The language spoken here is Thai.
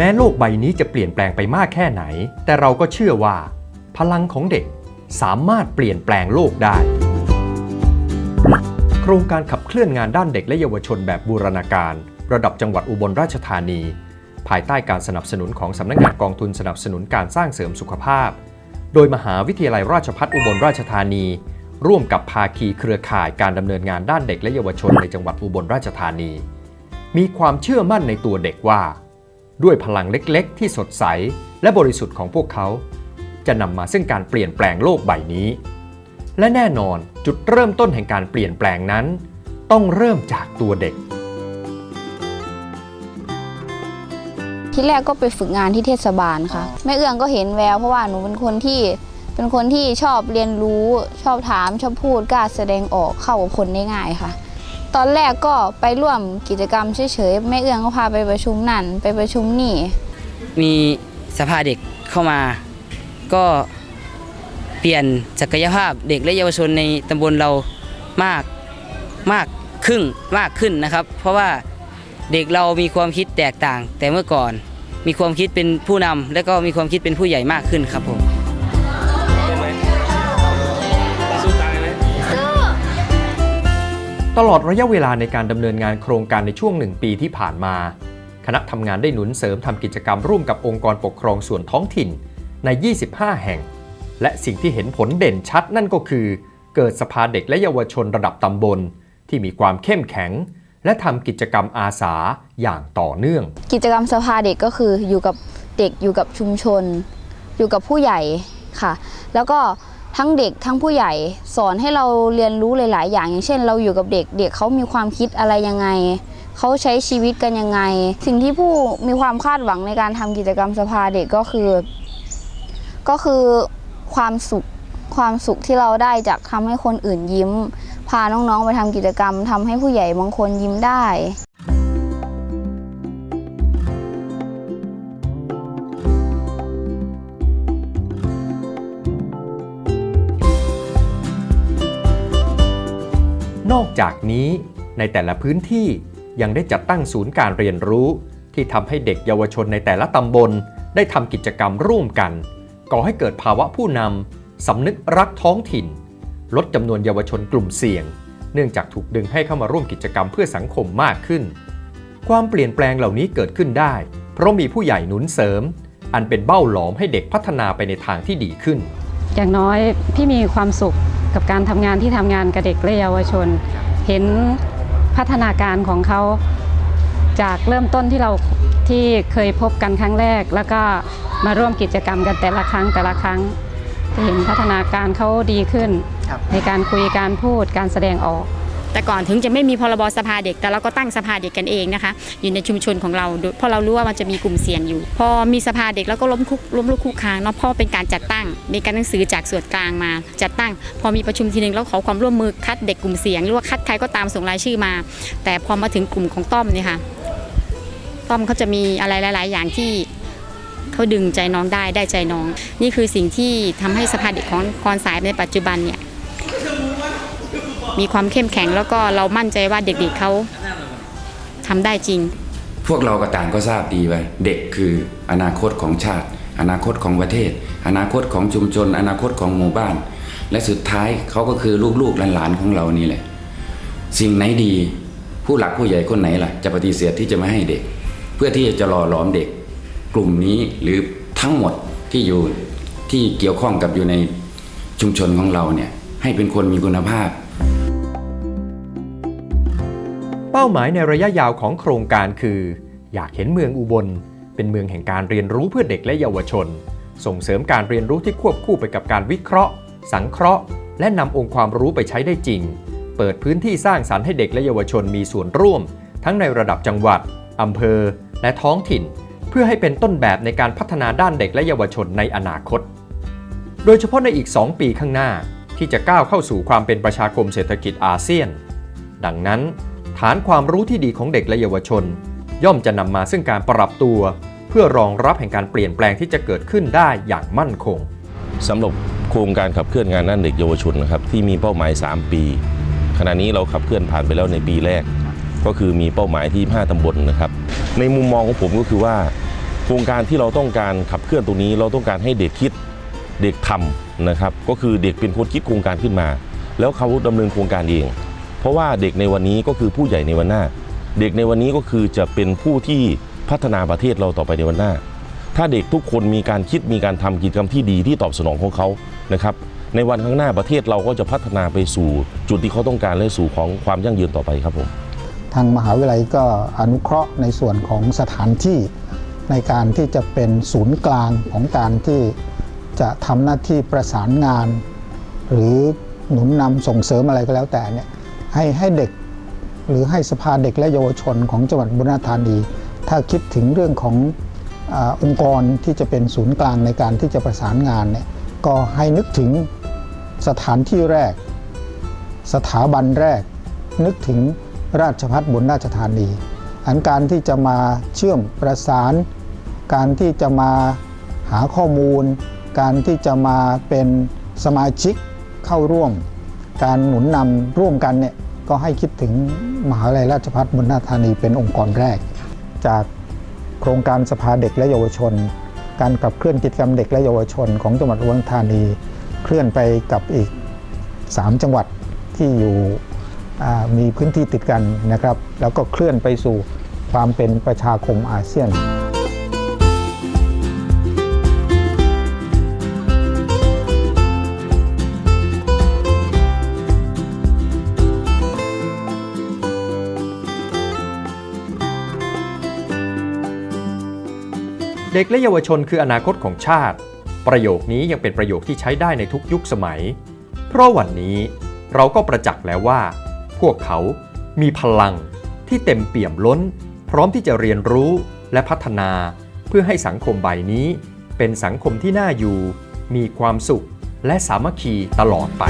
แม้โลกใบนี้จะเปลี่ยนแปลงไปมากแค่ไหน แต่เราก็เชื่อว่า พลังของเด็กสามารถเปลี่ยนแปลงโลกได้ โครงการขับเคลื่อนงานด้านเด็กและเยาวชนแบบบูรณาการ ระดับจังหวัดอุบลราชธานี ภายใต้การสนับสนุนของสำนักงานกองทุนสนับสนุนการสร้างเสริมสุขภาพ โดยมหาวิทยาลัยราชภัฏอุบลราชธานี ร่วมกับภาคีเครือข่ายการดำเนินงานด้านเด็กและเยาวชนในจังหวัดอุบลราชธานี มีความเชื่อมั่นในตัวเด็กว่า ด้วยพลังเล็กๆ ที่สดใสและบริสุทธิ์ของพวกเขา จะนำมาซึ่งการเปลี่ยนแปลงโลกใบนี้ และแน่นอนจุดเริ่มต้นแห่งการเปลี่ยนแปลงนั้น ต้องเริ่มจากตัวเด็ก ที่แรกก็ไปฝึกงานที่เทศบาลค่ะแม่เอื้องก็เห็นแววเพราะว่าหนูเป็นคนที่เป็นคนที่ชอบเรียนรู้ ชอบถามชอบพูดกล้าแสดงออกเข้ากับคนได้ง่ายค่ะ ตอนแรกก็ไปร่วมกิจกรรมเฉยๆแม่เอื้องก็พาไปประชุมนั่นไปประชุมนี่ มีสภาเด็กเข้ามา ก็เปลี่ยนศักยภาพเด็กและเยาวชนในตำบลเรามากมากครึ่งมากขึ้นนะครับ เพราะว่าเด็กเรามีความคิดแตกต่าง แต่เมื่อก่อนมีความคิดเป็นผู้นำและก็มีความคิดเป็นผู้ใหญ่มากขึ้นครับผม ตลอดระยะเวลาในการดำเนินงานโครงการในช่วงหนึ่งปีที่ผ่านมา คณะทำงานได้หนุนเสริมทำกิจกรรมร่วมกับองค์กรปกครองส่วนท้องถิ่นใน 25 แห่ง และสิ่งที่เห็นผลเด่นชัดนั่นก็คือ เกิดสภาเด็กและเยาวชนระดับตำบล ที่มีความเข้มแข็ง และทำกิจกรรมอาสาอย่างต่อเนื่อง กิจกรรมสภาเด็กก็คืออยู่กับเด็กอยู่กับชุมชน อยู่กับผู้ใหญ่ค่ะ แล้วก็ ทั้งเด็กทั้งผู้ใหญ่สอนให้เราเรียนรู้หลาย ๆ อย่างอย่างเช่น เราอยู่กับเด็กเด็กเขามีความคิดอะไรยังไงเขาใช้ชีวิตกันยังไง สิ่งที่ผู้มีความคาดหวังในการทำกิจกรรมสภาเด็กก็คือ ก็คือความสุขความสุขที่เราได้จากทำให้คนอื่นยิ้ม พาน้อง ๆ ไปทำกิจกรรมทำให้ผู้ใหญ่บางคนยิ้มได้ นอกจากนี้ในแต่ละพื้นที่ยังได้จัดตั้งศูนย์การเรียนรู้ ที่ทำให้เด็กเยาวชนในแต่ละตำบล ได้ทำกิจกรรมร่วมกันก่อให้เกิดภาวะผู้นำสำนึกรักท้องถิ่น ลดจำนวนเยาวชนกลุ่มเสี่ยง เนื่องจากถูกดึงให้เข้ามาร่วมกิจกรรมเพื่อสังคมมากขึ้น ความเปลี่ยนแปลงเหล่านี้เกิดขึ้นได้ เพราะมีผู้ใหญ่หนุนเสริม อันเป็นเบ้าหลอมให้เด็กพัฒนาไปในทางที่ดีขึ้น อย่างน้อยพี่มีความสุข กับการทำงานที่ทำงานกับเด็กและเยาวชน เห็นพัฒนาการของเขาจากเริ่มต้นที่เราที่เคยพบกันครั้งแรก แล้วก็มาร่วมกิจกรรมกันแต่ละครั้งแต่ละครั้งจะเห็นพัฒนาการเขาดีขึ้น ในการคุยการพูดการแสดงออก แต่ก่อนถึงจะไม่มีพรบสภาเด็ก แต่เราก็ตั้งสภาเด็กกันเองนะคะ อยู่ในชุมชนของเราเพราะเรารู้ว่ามันจะมีกลุ่มเสี่ยงอยู่ พอมีสภาเด็กแล้วก็ล้มคุกล้มลุกคุกคานเนาะพราะเป็นการจัดตั้ง มีการหนังสือจากส่วนกลางมาจัดตั้ง พอมีประชุมทีหนึ่งแล้วขอความร่วมมือคัดเด็กกลุ่มเสี่ยงหรือว่าคัดใครก็ตามส่งรายชื่อมา แต่พอมาถึงกลุ่มของต้อมเนี่ยค่ะต้อมเขาจะมีอะไรหลาย ๆ อย่างที่เขาดึงใจน้องได้ได้ใจน้อง นี่คือสิ่งที่ทำให้สภาเด็กของคอนสายในปัจจุบันเนี่ย มีความเข้มแข็งแล้วก็เรามั่นใจว่าเด็กๆเขาทำได้จริง พวกเราก็ต่างก็ทราบดีว่าเด็กคืออนาคตของชาติ อนาคตของประเทศ อนาคตของชุมชน อนาคตของหมู่บ้าน และสุดท้ายเขาก็คือลูกๆหลานๆของเรานี่แหละ สิ่งไหนดี ผู้หลักผู้ใหญ่คนไหนล่ะ จะปฏิเสธที่จะไม่ให้เด็ก เพื่อที่จะหล่อหลอมเด็ก กลุ่มนี้หรือทั้งหมดที่อยู่ที่เกี่ยวข้องกับอยู่ในชุมชนของเราเนี่ยให้เป็นคนมีคุณภาพ ป้าหมายในระยะยาวของโครงการคือ อยากเห็นเมืองอุบล เป็นเมืองแห่งการเรียนรู้เพื่อเด็กและเยาวชน ส่งเสริมการเรียนรู้ที่ควบคู่ไปกับการวิเคราะห์ สังเคราะห์ และนำองค์ความรู้ไปใช้ได้จริง เปิดพื้นที่สร้างสรรค์ให้เด็กและเยาวชนมีส่วนร่วม ทั้งในระดับจังหวัดอำเภอ และท้องถิ่น เพื่อให้เป็นต้นแบบในการพัฒนาด้านเด็กและเยาวชนในอนาคต โดยเฉพาะในอีก 2 ปีข้างหน้าที่จะก้าวเข้าสู่ความเป็นประชาคมเศรษฐกิจอาเซียน ดังนั้น ฐานความรู้ที่ดีของเด็กและเยาวชน ย่อมจะนำมาซึ่งการปรับตัว เพื่อรองรับแห่งการเปลี่ยนแปลงที่จะเกิดขึ้นได้อย่างมั่นคงสำหรับโครงการขับเคลื่อนงานด้านเด็กเยาวชนนะครับที่มีเป้าหมาย 3 ปี ขณะนี้เราขับเคลื่อนผ่านไปแล้วในปีแรก ก็คือมีเป้าหมายที่ 5ตำบลนะครับ ในมุมมองของผมก็คือว่า โครงการที่เราต้องการขับเคลื่อนตรงนี้ เราต้องการให้เด็กคิดเด็กทำนะครับ ก็คือเด็กเป็นคนคิดโครงการขึ้นมา แล้วเขาดำเนินโครงการเอง เพราะว่าเด็กในวันนี้ก็คือผู้ใหญ่ในวันหน้า เด็กในวันนี้ก็คือจะเป็นผู้ที่พัฒนาประเทศเราต่อไปในวันหน้า ถ้าเด็กทุกคนมีการคิดมีการทำกิจกรรมที่ดีที่ตอบสนองของเขานะครับในวันข้างหน้าประเทศเราก็จะพัฒนาไปสู่จุดที่เขาต้องการและสู่ของความยั่งยืนต่อไปครับผมทางมหาวิทยาลัยก็อนุเคราะห์ในส่วนของสถานที่ในการที่จะเป็นศูนย์กลางของการที่จะทำหน้าที่ประสานงาน หรือหนุนนำส่งเสริมอะไรก็แล้วแต่เนี่ย ให้ให้เด็กหรือให้สภาเด็กและเยาวชนของจังหวัดบุรีรัมย์ธานี ถ้าคิดถึงเรื่องของอองค์กรที่จะเป็นศูนย์กลางในการที่จะประสานงานเนี่ยก็ให้นึกถึงสถานที่แรก สถาบันแรก นึกถึงราชพัฒบนราชธานี อันการที่จะมาเชื่อมประสาน การที่จะมาหาข้อมูล การที่จะมาเป็นสมาชิกเข้าร่วม การหนุนนำร่วมกันเนี่ยก็ให้คิดถึงมหาวิทยาลัยราชภัฏบนราธานีเป็นองค์กรแรก จากโครงการสภาเด็กและเยาวชน การขับเคลื่อนกิจกรรมเด็กและเยาวชน ของจังหวัดอุบลรธานี เคลื่อนไปกับอีก 3 จังหวัดที่อยู่มีพื้นที่ติดกันนะครับ แล้วก็เคลื่อนไปสู่ความเป็นประชาคมอาเซียน ด็กและเยาวชนคืออนาคตของชาติ ประโยคนี้ยังเป็นประโยคที่ใช้ได้ในทุกยุคสมัย เพราะวันนี้เราก็ประจักษ์แล้วว่า พวกเขามีพลังที่เต็มเปี่ยมล้น พร้อมที่จะเรียนรู้และพัฒนาเพื่อให้สังคมใบนี้ เป็นสังคมที่น่าอยู่ มีความสุข และสามัคคีตลอดไป